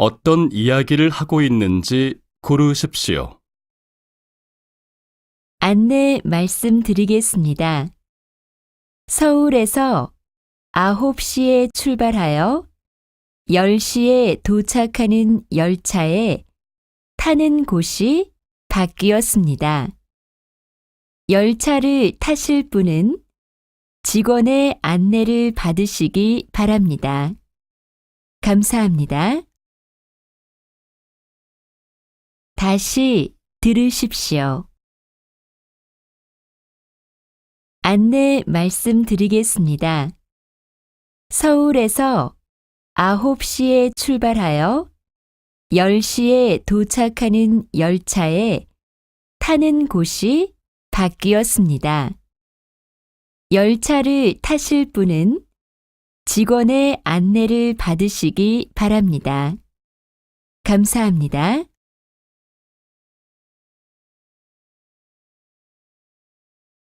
어떤 이야기를 하고 있는지 고르십시오. 안내 말씀드리겠습니다. 서울에서 9시에 출발하여 10시에 도착하는 열차에 타는 곳이 바뀌었습니다. 열차를 타실 분은 직원의 안내를 받으시기 바랍니다. 감사합니다. 다시 들으십시오. 안내 말씀드리겠습니다. 서울에서 9시에 출발하여 10시에 도착하는 열차에 타는 곳이 바뀌었습니다. 열차를 타실 분은 직원의 안내를 받으시기 바랍니다. 감사합니다.